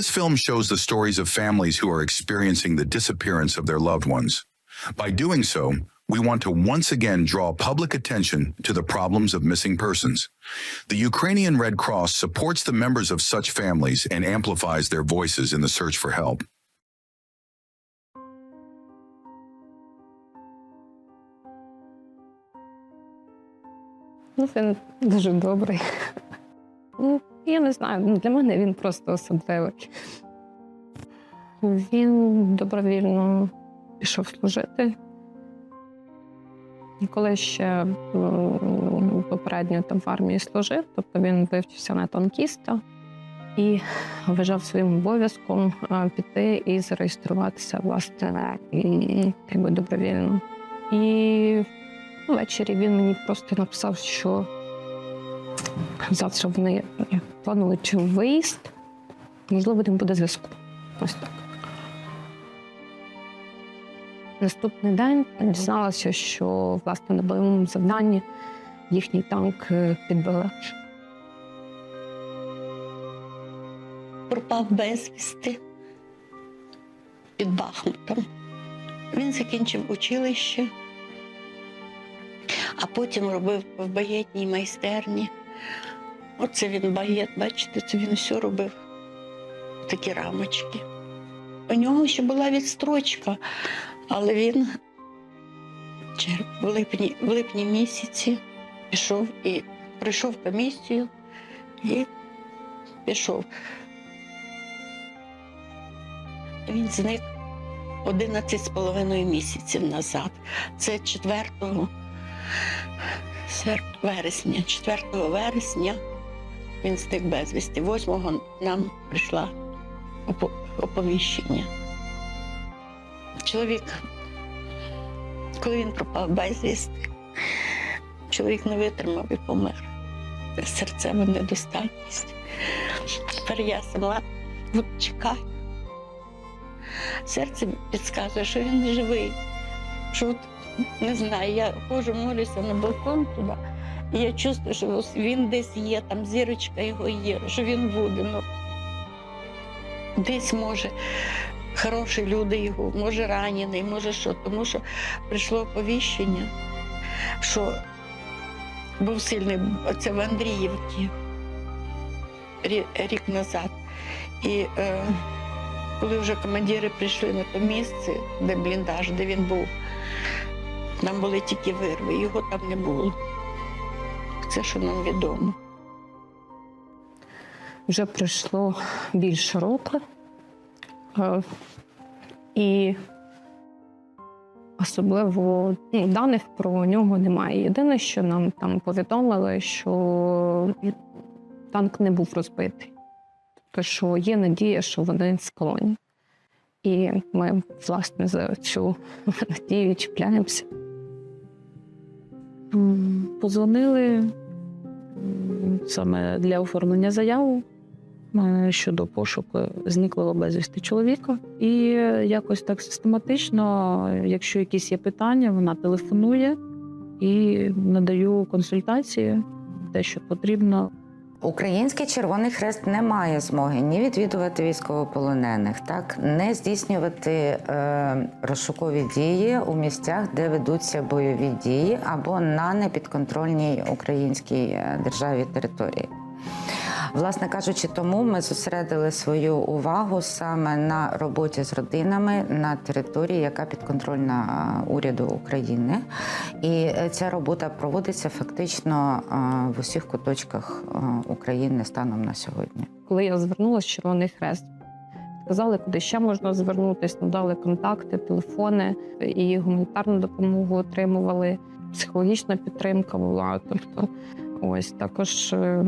This film shows the stories of families who are experiencing the disappearance of their loved ones. By doing so, we want to once again draw public attention to the problems of missing persons. The Ukrainian Red Cross supports the members of such families and amplifies their voices in the search for help. Ну, він дуже добрий. Ну, я не знаю, ну, для мене він просто особливий. Він добровільно пішов служити. Коли ще попередньо там в армії служив, тобто він вивчився на танкіста і вважав своїм обов'язком піти і зареєструватися власне якби добровільно. І Ввечері він мені просто написав, що завтра вони планують виїзд, можливо, не буде зв'язку. Ось так. Наступний день дізналася, що власне на бойовому завданні їхній танк е, підбили. пропав безвісти під Бахмутом. Він закінчив училище, а потім робив в багетній майстерні. Оце він багет, бачите, це він все робив. Такі рамочки. У нього ще була відстрочка, але він в липні, в липні місяці пішов і пройшов комісію і пішов. Він зник 11 з половиною місяців назад. Це 4 серп... вересня. 4 вересня він зник безвісти. 8-го нам прийшла опо- оповіщення. Чоловік, коли він пропав безвісти, чоловік не витримав і помер. Серцева недостатність. Тепер я сама чекаю. Серце підказує, що він живий. Що не знаю, я ходжу, молюся на балкон туди, і я чувствую, що він десь є, там зірочка його є, що він буде. Ну, десь може хороші люди його, може ранений, може що, тому що прийшло оповіщення, що був сильний, це в Андріївці рік назад. І е, коли вже командири прийшли на те місце, де бліндаж, де він був, там були тільки вирви, його там не було. Це що нам відомо. Вже пройшло більше року. Е, І особливо ну, даних про нього немає. Єдине, що нам там повідомили, що танк не був розбитий. Тобто, що є надія, що вони з колонії. І ми, власне, за цю надію чіпляємося. Позвонили саме для оформлення заяви е, щодо пошуку зниклого безвісти чоловіка. І якось так систематично, якщо якісь є питання, вона телефонує і надаю консультації, те, що потрібно. Український Червоний Хрест не має змоги ні відвідувати військовополонених, так не здійснювати е, розшукові дії у місцях, де ведуться бойові дії, або на непідконтрольній українській е, державі території. Власне кажучи, тому ми зосередили свою увагу саме на роботі з родинами на території, яка підконтрольна уряду України. І е, ця робота проводиться фактично в усіх куточках України станом на сьогодні. Коли я звернулася Червоний Хрест, сказали, куди ще можна звернутися, надали контакти, телефони і гуманітарну допомогу отримували. Психологічна підтримка була. Тобто, ось також е,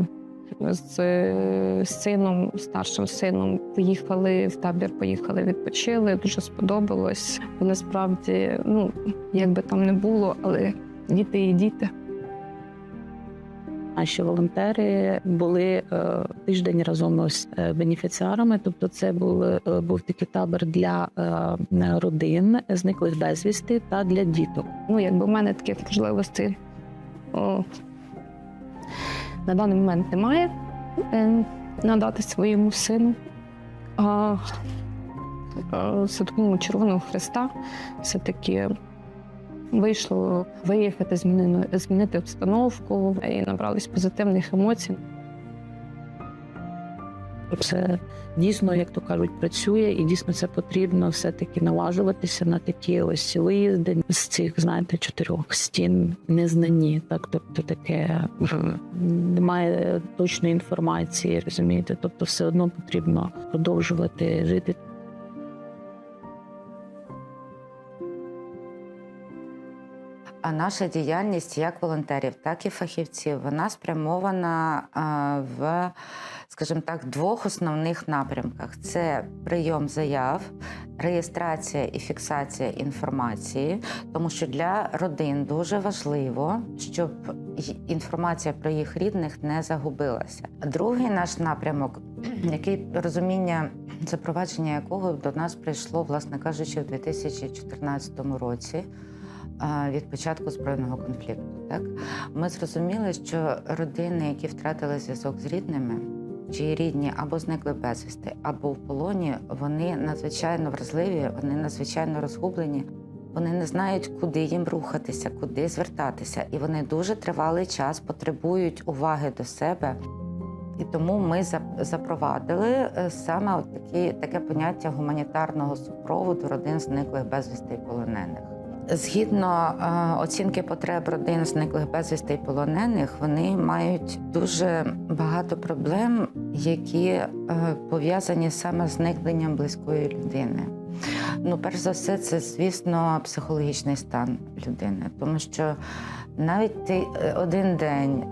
з сином, старшим сином, поїхали в табір, поїхали, відпочили. Дуже сподобалось. Насправді, ну як би там не було, але діти і діти. Наші волонтери були е, тиждень разом з е, бенефіціарами. Тобто, це був, е, був такий табор для родин зниклих безвісти та для діток. ну, якби в мене таких можливостей на даний момент немає е, надати своєму сину. А, а, за допомогою Червоного Христа все-таки вийшло виїхати, змінити, змінити обстановку і набрались позитивних емоцій. Це дійсно, як то кажуть, працює, і дійсно це потрібно все-таки наважуватися на такі ось виїзди з цих, знаєте, чотирьох стін незнані. Так, тобто таке немає точної інформації, розумієте? Тобто, все одно потрібно продовжувати жити. А наша діяльність як волонтерів, так і фахівців, вона спрямована в, скажімо так, двох основних напрямках: це прийом заяв, реєстрація і фіксація інформації, тому що для родин дуже важливо, щоб інформація про їх рідних не загубилася. Другий наш напрямок, який розуміння запровадження якого до нас прийшло, власне кажучи, в 2014 році від початку збройного конфлікту. Так ми зрозуміли, що родини, які втратили зв'язок з рідними, чиї рідні або зникли безвісти, або в полоні, вони надзвичайно вразливі, вони надзвичайно розгублені. Вони не знають, куди їм рухатися, куди звертатися, і вони дуже тривалий час потребують уваги до себе. І тому ми запровадили е, саме от такі, таке поняття гуманітарного супроводу родин зниклих безвісти полонених. Згідно е, оцінки потреб родин зниклих безвісти і полонених, вони мають дуже багато проблем, які е, пов'язані саме з зникненням близької людини. Ну, перш за все, це, звісно, психологічний стан людини, тому що навіть ти е, один день,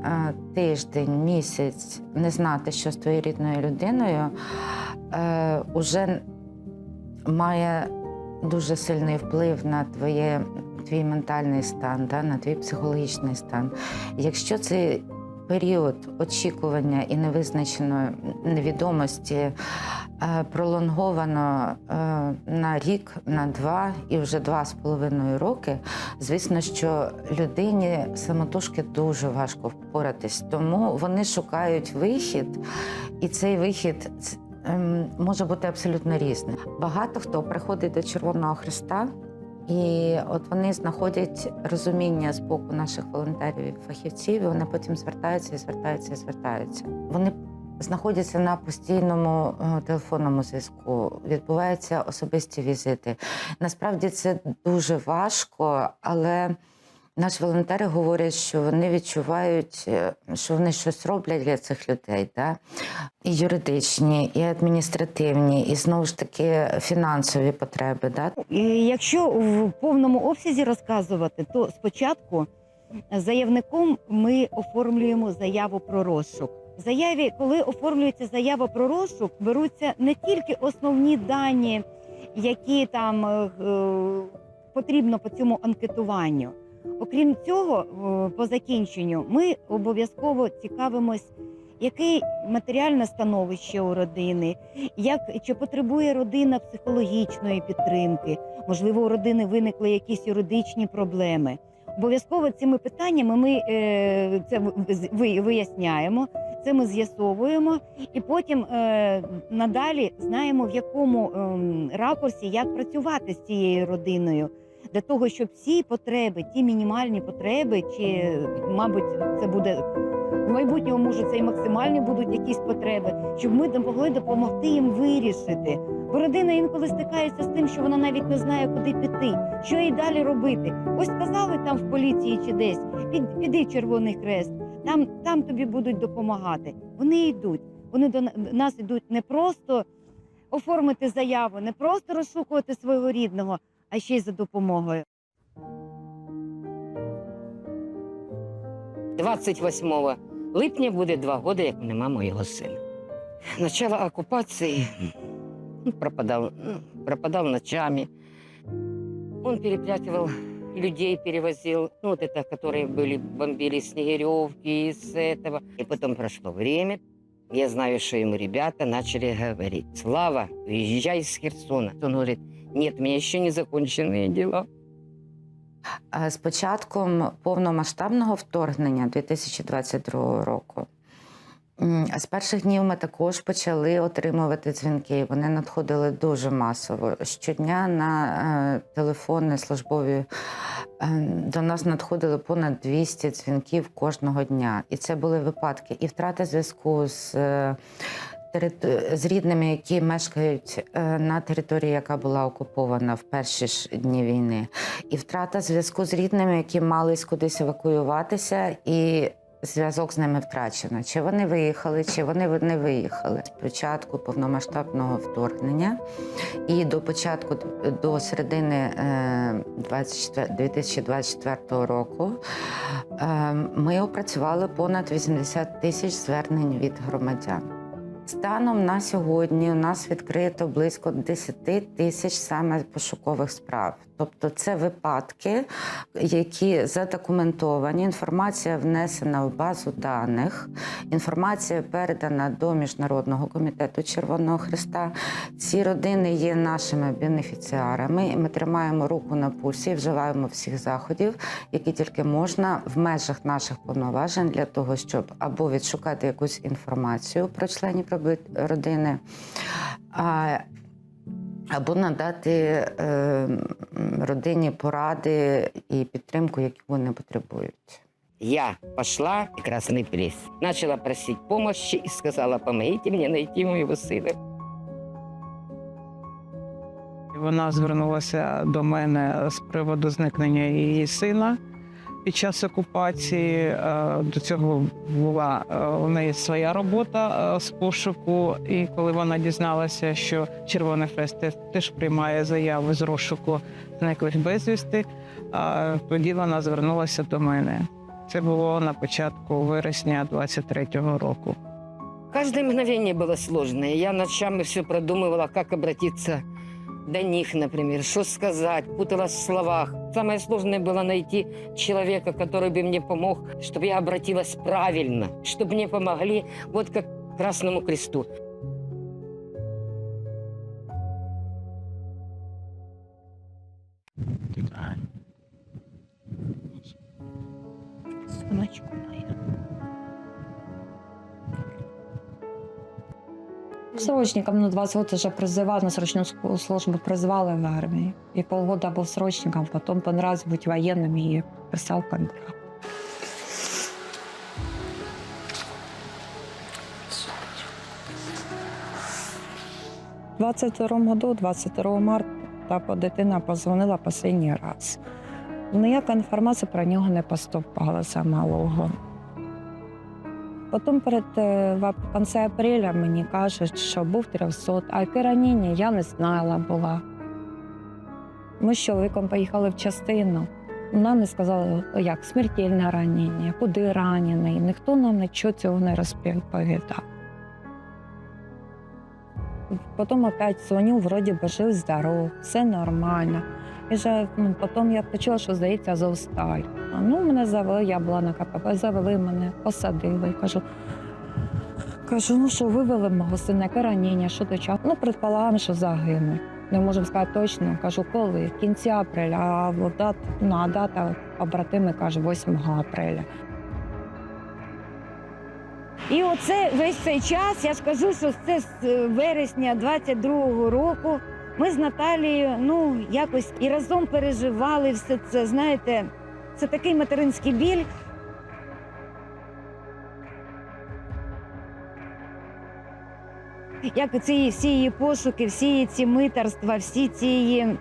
тиждень, місяць не знати, що з твоєю рідною людиною, уже має дуже сильний вплив на твоє, твій ментальний стан, да, на твій психологічний стан. Якщо цей період очікування і невизначеної невідомості е, пролонговано е, на рік, на два і вже два з половиною роки, звісно, що людині самотужки дуже важко впоратись, тому вони шукають вихід, і цей вихід може бути абсолютно різним. Багато хто приходить до Червоного Христа. І от вони знаходять розуміння з боку наших волонтерів і фахівців, і вони потім звертаються і звертаються і звертаються. Вони знаходяться на постійному е, телефонному зв'язку, відбуваються особисті візити. Насправді це дуже важко, але наші волонтери говорять, що вони відчувають, е, що вони щось роблять для цих людей. Да? І юридичні, і адміністративні, і знову ж таки фінансові потреби. Да? Якщо в повному обсязі розказувати, то спочатку заявником ми оформлюємо заяву про розшук. В заяві, коли оформлюється заява про розшук, беруться не тільки основні дані, які там е, е, потрібно по цьому анкетуванню. Окрім цього, е, по закінченню ми обов'язково цікавимось, яке матеріальне становище у родини, як чи потребує родина психологічної підтримки, можливо, у родини виникли якісь юридичні проблеми. Обов'язково цими питаннями ми е, це виясняємо, це ми з'ясовуємо, і потім е, надалі знаємо, в якому ем, ракурсі як працювати з цією родиною. Для того, щоб всі потреби, ті мінімальні потреби, чи, мабуть, це буде в майбутньому, може, це і максимальні будуть якісь потреби, щоб ми могли допомогти їм вирішити. Бо родина інколи стикається з тим, що вона навіть не знає, куди піти, що їй далі робити. Ось сказали там в поліції чи десь, під, піди Червоний Хрест, там, там тобі будуть допомагати. Вони йдуть. Вони до нас йдуть не просто оформити заяву, не просто розшукувати свого рідного, а ще й за допомогою. 28 липня буде два роки, як нема моєго сина. Начало оккупации он пропадал, ну, пропадал ночами. Он перепрятывал людей, перевозил, ну, вот это, которые были, бомбили Снегиревки, из этого. И потом прошло время. Я знаю, что ему ребята начали говорить, Слава, уезжай из Херсона. Он говорит, нет, у меня еще не законченные дела. Е, З початком повномасштабного вторгнення 2022 року З перших днів ми також почали отримувати дзвінки. Вони надходили дуже масово. Щодня на е, телефони службові е, до нас надходили понад 200 дзвінків кожного дня. І це були випадки і втрати зв'язку з. Е, З рідними, які мешкають е, на території, яка була окупована в перші ж дні війни, і втрата зв'язку з рідними, які мали кудись евакуюватися, і зв'язок з ними втрачено. Чи вони виїхали, чи вони не виїхали. З початку повномасштабного вторгнення і до початку до середини е, 24 2024 року е, ми опрацювали понад 80 тисяч звернень від громадян. Станом на сьогодні у нас відкрито близько 10 тисяч саме пошукових справ. Тобто це випадки, які задокументовані, інформація внесена в базу даних, інформація передана до Міжнародного комітету Червоного Христа. Ці родини є нашими бенефіціарами. і Ми тримаємо руку на пульсі, і вживаємо всіх заходів, які тільки можна в межах наших повноважень для того, щоб або відшукати якусь інформацію про членів родини. а, або надати е, родині поради і підтримку, яку вони потребують. Я пошла в Красный Пресс, начала просить помощи и сказала, помогите мне найти моего сына. Вона звернулася до мене з приводу зникнення її сина під час окупації. Е, До цього була е, у неї своя робота е, з пошуку. І коли вона дізналася, що Червоний Хрест теж приймає заяви з розшуку зниклих безвісти, тоді вона звернулася до мене. Це було на початку вересня 23-го року. Каждое мгновение было сложное. Я ночами все продумывала, как обратиться до них, например, что сказать, путалась в словах. Самое сложное было найти человека, который бы мне помог, чтобы я обратилась правильно, чтобы мне помогли, вот как Красному Кресту. Сонечко Срочником на 20 год уже призывал, на срочную ск- службу призвали в армии. И полгода был срочником, потом понравилось быть военным и писал контракт. В 22 году, 22 марта, та дитина позвонила останній раз. Ніяка інформація про нього не поступала за малого. Потім перед е, в кінці апреля мені кажуть, що був 300, а яке ранення я не знала була. Ми з чоловіком поїхали в частину. Нам не сказали, як смертельне ранення, куди ранений. Ніхто нам нічого цього не розповідав. Потім опять дзвонив, вроді би жив здоров, все нормально. І вже ну, потім я почула, що здається Азовсталь. А, Ну, мене завели, я була на КПП, завели мене, посадили. Кажу, кажу, ну що вивели мого сина, яке ранення, що до часу? Ну, предполагаємо, що загинув. Не можемо сказати точно. Кажу, коли? В кінці апреля, а дат, ну, а дата побратими каже 8 апреля. І оце весь цей час, я ж кажу, що це з е, вересня 22-го року. Ми з Наталією, ну, якось і разом переживали все це. Знаєте, це такий материнський біль. Як ці всі її пошуки, всі ці митарства, всі ці її.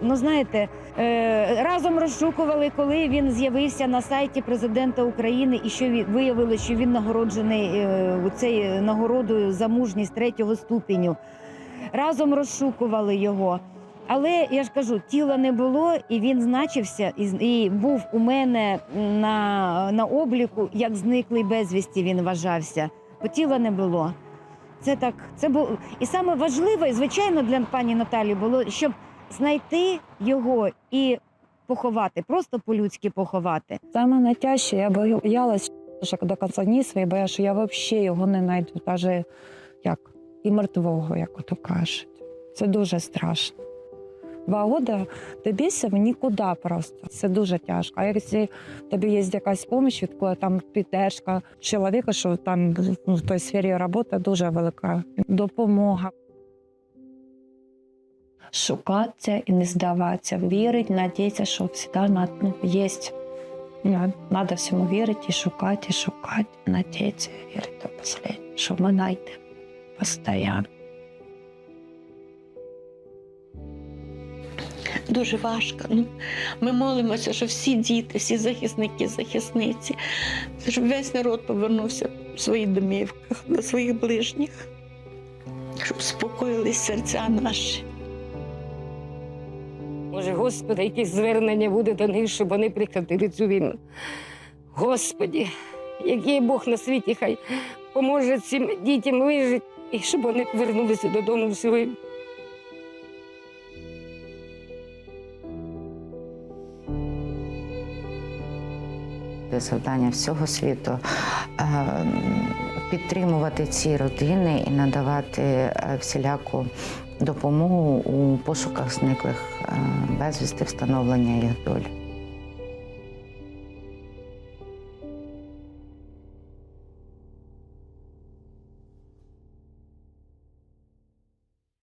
Ну, знаєте, е, разом розшукували, коли він з'явився на сайті президента України, і що виявили, що він нагороджений е, у цей нагородою за мужність третього ступеню. Разом розшукували його. Але я ж кажу, тіла не було, і він значився, і, і був у мене на, на обліку, як зниклий безвісті він вважався, бо тіла не було. Це так, це було. І саме важливе, звичайно, для пані Наталі було, щоб знайти його і поховати, просто по-людськи поховати. Саме найтяжче, я боялась що до кінця дні свої, бо я, що я взагалі його не знайду, навіть як і мертвого, як ото кажуть. Це дуже страшно. Два роки ти в нікуди просто. Це дуже тяжко. А якщо тобі є якась допомога коли там підтримка чоловіка, що там ну, в той сфері роботи дуже велика допомога. Шукатися і не здаватися, вірити, надіятися, що завжди ну, є. Треба всьому вірити і шукати, і шукати, надіятися, вірити до що ми знайдемо постійно. Дуже важко. Ну, ми молимося, що всі діти, всі захисники, захисниці, щоб весь народ повернувся в свої домівках, до своїх ближніх, щоб спокоїлись серця наші. Може, Господи, якесь звернення буде до них, щоб вони прекратили цю війну. Господі, який Бог на світі, хай поможе цим дітям вижити, і щоб вони повернулися додому своїм. Завдання всього світу е, підтримувати ці родини і надавати е, всіляку допомогу у пошуках зниклих е, безвісти встановлення їх долі.